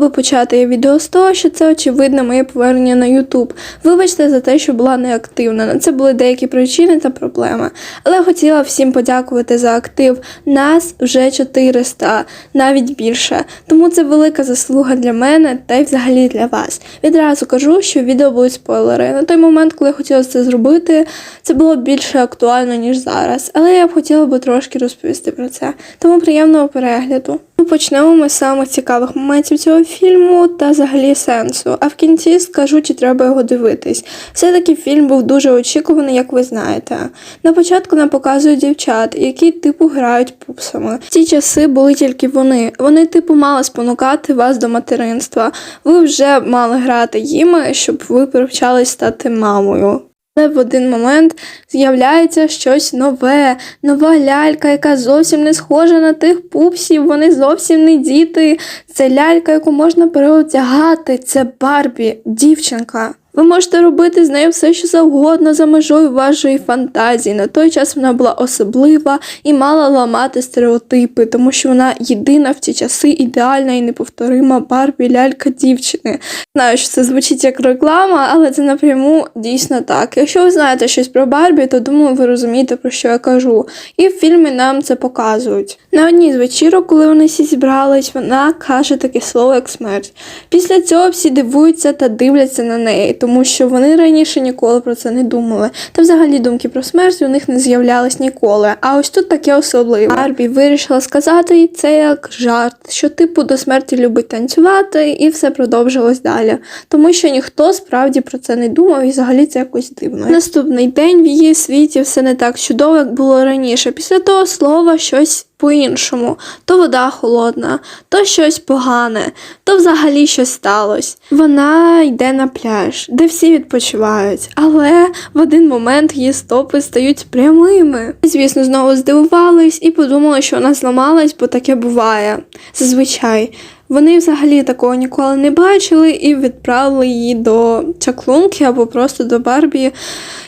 Ви почати відео з того, що це очевидно моє повернення на YouTube. Вибачте за те, що була неактивна. На це були деякі причини та проблеми. Але хотіла всім подякувати за актив. Нас вже 400, навіть більше. Тому це велика заслуга для мене та й взагалі для вас. Відразу кажу, що відео будуть спойлери. На той момент, коли я хотіла це зробити, це було більше актуально, ніж зараз. Але я б хотіла би трошки розповісти про це. Тому приємного перегляду. Почнемо ми з самих цікавих моментів цього фільму та взагалі сенсу. А в кінці скажу, чи треба його дивитись. Все-таки фільм був дуже очікуваний, як ви знаєте. На початку нам показують дівчат, які типу грають пупсами. В ті часи були тільки вони. Вони, типу, мали спонукати вас до материнства. Ви вже мали грати їми, щоб ви привчались стати мамою. Але в один момент з'являється щось нове, нова лялька, яка зовсім не схожа на тих пупсів, вони зовсім не діти. Це лялька, яку можна переодягати. Це Барбі, дівчинка. Ви можете робити з нею все, що завгодно за межою вашої фантазії. На той час вона була особлива і мала ламати стереотипи, тому що вона єдина в ті часи ідеальна і неповторима Барбі лялька дівчини. Знаю, що це звучить як реклама, але це напряму дійсно так. Якщо ви знаєте щось про Барбі, то думаю, ви розумієте, про що я кажу. І в фільмі нам це показують. На одній з вечірок, коли вони всі зібрались, вона каже таке слово, як смерть. Після цього всі дивуються та дивляться на неї, тому що вони раніше ніколи про це не думали. Та взагалі думки про смерть у них не з'являлись ніколи. А ось тут таке особливе. Барбі вирішила сказати це як жарт, що типу до смерті любить танцювати, і все продовжилось далі. Тому що ніхто справді про це не думав, і взагалі це якось дивно. Наступний день в її світі все не так чудово, як було раніше. Після того слова щось по-іншому. То вода холодна, то щось погане, то взагалі щось сталося. Вона йде на пляж, де всі відпочивають, але в один момент її стопи стають прямими. Звісно, знову здивувались і подумали, що вона зламалась, бо таке буває. Зазвичай. Вони взагалі такого ніколи не бачили і відправили її до чаклунки або просто до Барбі,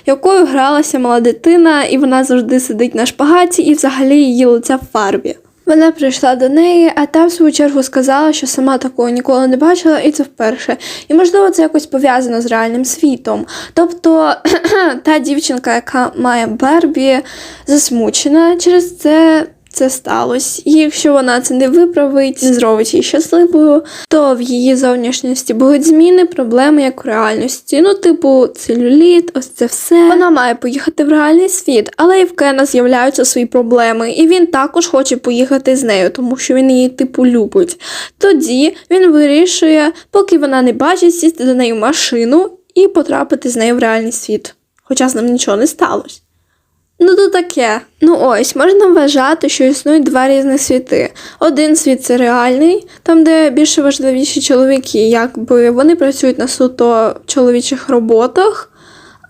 якою гралася мала дитина, і вона завжди сидить на шпагаті, і взагалі її лице в фарбі. Вона прийшла до неї, а та в свою чергу сказала, що сама такого ніколи не бачила, і це вперше. І можливо це якось пов'язано з реальним світом. Тобто та дівчинка, яка має Барбі, засмучена через це. Це сталося. І якщо вона це не виправить, не зробить її щасливою, то в її зовнішності будуть зміни, проблеми як у реальності. Ну, типу, целюліт, ось це все. Вона має поїхати в реальний світ, але і в Кена з'являються свої проблеми, і він також хоче поїхати з нею, тому що він її типу любить. Тоді він вирішує, поки вона не бачить, сісти до неї в машину і потрапити з нею в реальний світ. Хоча з ним нічого не сталося. Ну, то таке. Ну ось, можна вважати, що існують два різних світи. Один світ це реальний, там, де більше важливіші чоловіки, якби вони працюють на суто чоловічих роботах.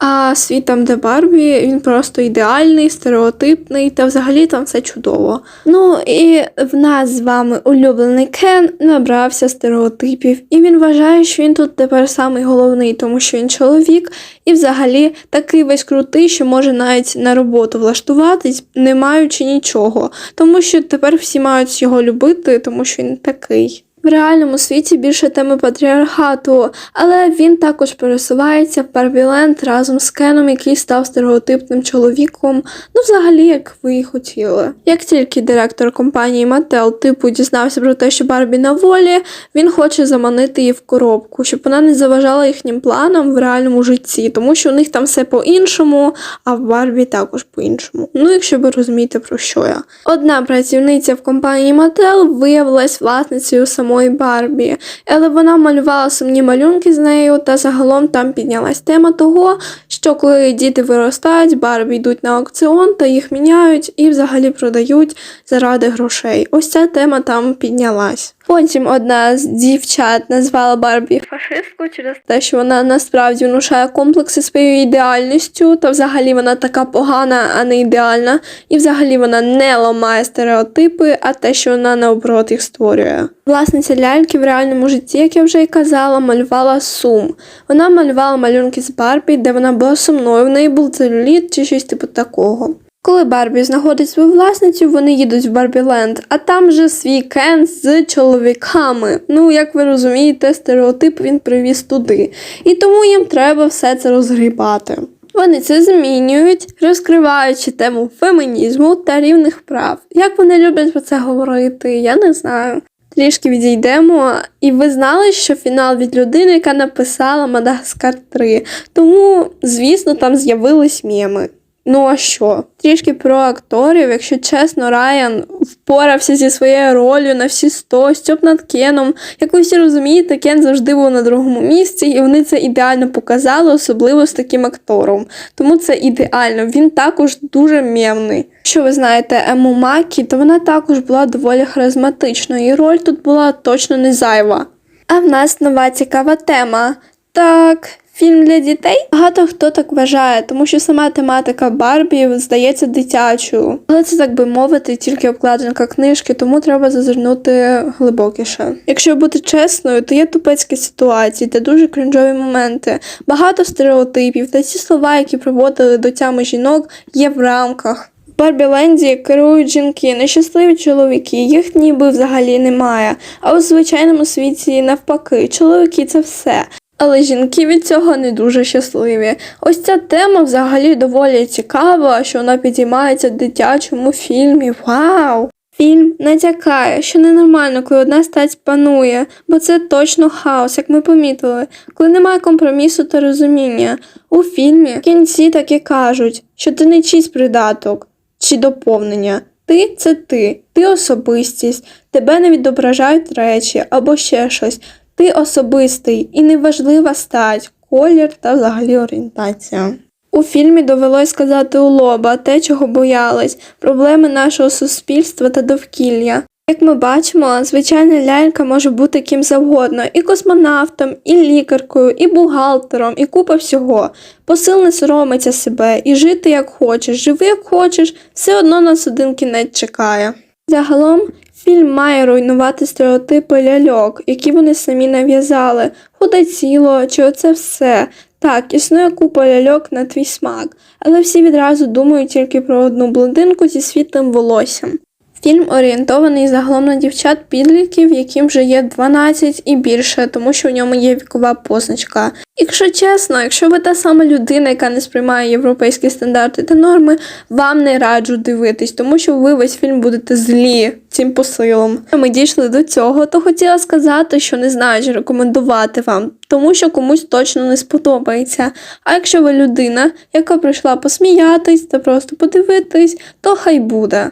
А світ там, де Барбі, він просто ідеальний, стереотипний, та взагалі там все чудово. Ну і в нас з вами улюблений Кен набрався стереотипів, і він вважає, що він тут тепер самий головний, тому що він чоловік, і взагалі такий весь крутий, що може навіть на роботу влаштуватись, не маючи нічого. Тому що тепер всі мають його любити, тому що він такий. В реальному світі більше теми патріархату, але він також пересувається в Барбіленд разом з Кеном, який став стереотипним чоловіком. Ну, взагалі, як ви хотіли. Як тільки директор компанії Mattel типу дізнався про те, що Барбі на волі, він хоче заманити її в коробку, щоб вона не заважала їхнім планам в реальному житті, тому що у них там все по-іншому, а в Барбі також по-іншому. Ну, якщо ви розумієте, про що я. Одна працівниця в компанії Mattel виявилась власницею самої Барбі, але вона малювала сумні малюнки з нею, та загалом там піднялась тема того, що коли діти виростають, Барбі йдуть на аукціон та їх міняють і взагалі продають заради грошей. Ось ця тема там піднялась. Потім одна з дівчат назвала Барбі фашисткою через те, що вона насправді внушає комплекси своєю ідеальністю, та взагалі вона така погана, а не ідеальна. І взагалі вона не ламає стереотипи, а те, що вона наоборот їх створює. Власниця ляльки в реальному житті, як я вже й казала, малювала сум. Вона малювала малюнки з Барбі, де вона була сумною, в неї був целюліт чи щось типу такого. Коли Барбі знаходить свою власницю, вони їдуть в Барбіленд, а там же свій Кен з чоловіками. Ну, як ви розумієте, стереотип він привіз туди. І тому їм треба все це розгрібати. Вони це змінюють, розкриваючи тему фемінізму та рівних прав. Як вони люблять про це говорити, я не знаю. Трішки відійдемо, і ви знали, що фінал від людини, яка написала Мадагаскар 3. Тому, звісно, там з'явились меми. Ну а що? Трішки про акторів, якщо чесно, Райан впорався зі своєю ролью на всі 100, Стьоп над Кеном. Як ви всі розумієте, Кен завжди був на другому місці, і вони це ідеально показали, особливо з таким актором. Тому це ідеально. Він також дуже мемний. Якщо ви знаєте Ему Макі, то вона також була доволі харизматичною, і роль тут була точно не зайва. А в нас нова цікава тема. Так, фільм для дітей? Багато хто так вважає, тому що сама тематика Барбі здається дитячою. Але це, так би мовити, тільки обкладинка книжки, тому треба зазирнути глибокіше. Якщо бути чесною, то є тупецькі ситуації та дуже крінжові моменти. Багато стереотипів та ці слова, які приводили до тями жінок, є в рамках. В Барбіленді керують жінки, нещасливі чоловіки, їх ніби взагалі немає. А у звичайному світі навпаки, чоловіки це все. Але жінки від цього не дуже щасливі. Ось ця тема взагалі доволі цікава, що вона підіймається в дитячому фільмі. Вау! Фільм натякає, що ненормально, коли одна стать панує, бо це точно хаос, як ми помітили, коли немає компромісу та розуміння. У фільмі в кінці таки кажуть, що ти не чийсь придаток чи доповнення. Ти це ти, ти особистість, тебе не відображають речі або ще щось. Ти особистий і неважлива стать, колір та взагалі орієнтація. У фільмі довелось сказати у лоба те, чого боялись, проблеми нашого суспільства та довкілля. Як ми бачимо, звичайна лялька може бути ким завгодно: і космонавтом, і лікаркою, і бухгалтером, і купа всього. Посил не соромиться себе і жити як хочеш, живи як хочеш, все одно нас один кінець чекає. Загалом фільм має руйнувати стереотипи ляльок, які вони самі нав'язали, худе тіло чи оце все. Так, існує купа ляльок на твій смак, але всі відразу думають тільки про одну блондинку зі світлим волоссям. Фільм орієнтований загалом на дівчат підлітків, яким вже є 12 і більше, тому що в ньому є вікова позначка. Якщо чесно, якщо ви та сама людина, яка не сприймає європейські стандарти та норми, вам не раджу дивитись, тому що ви весь фільм будете злі цим посилом. Ми дійшли до цього, то хотіла сказати, що не знаю, чи рекомендувати вам, тому що комусь точно не сподобається. А якщо ви людина, яка прийшла посміятись та просто подивитись, то хай буде.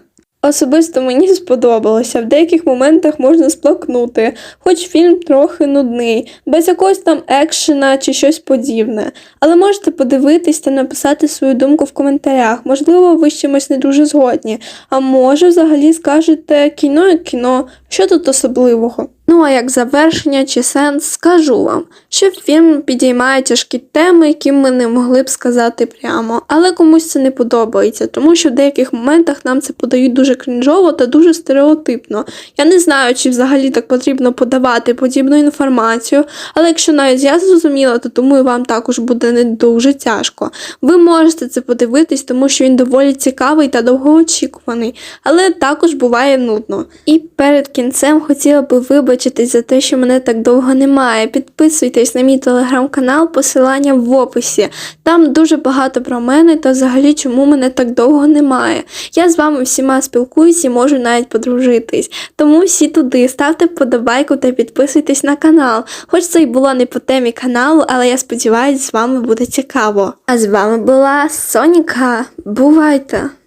Особисто мені сподобалося. В деяких моментах можна сплакнути, хоч фільм трохи нудний, без якогось там екшена чи щось подібне. Але можете подивитись та написати свою думку в коментарях. Можливо, ви з чимось не дуже згодні. А може, взагалі скажете кіно як кіно, що тут особливого? Ну а як завершення чи сенс, скажу вам, що фільм підіймає тяжкі теми, які ми не могли б сказати прямо, але комусь це не подобається, тому що в деяких моментах нам це подають дуже крінжово та дуже стереотипно. Я не знаю, чи взагалі так потрібно подавати подібну інформацію, але якщо навіть я зрозуміла, то думаю, вам також буде не дуже тяжко. Ви можете це подивитись, тому що він доволі цікавий та довгоочікуваний, але також буває нудно. І перед кінцем хотіла би вибачитись за те, що мене так довго немає. Підписуйтесь на мій телеграм-канал, посилання в описі. Там дуже багато про мене та взагалі чому мене так довго немає. Я з вами всіма спілкуюсь і можу навіть подружитись. Тому всі туди ставте вподобайку та підписуйтесь на канал. Хоч це й було не по темі каналу, але я сподіваюся, з вами буде цікаво. А з вами була Соніка. Бувайте!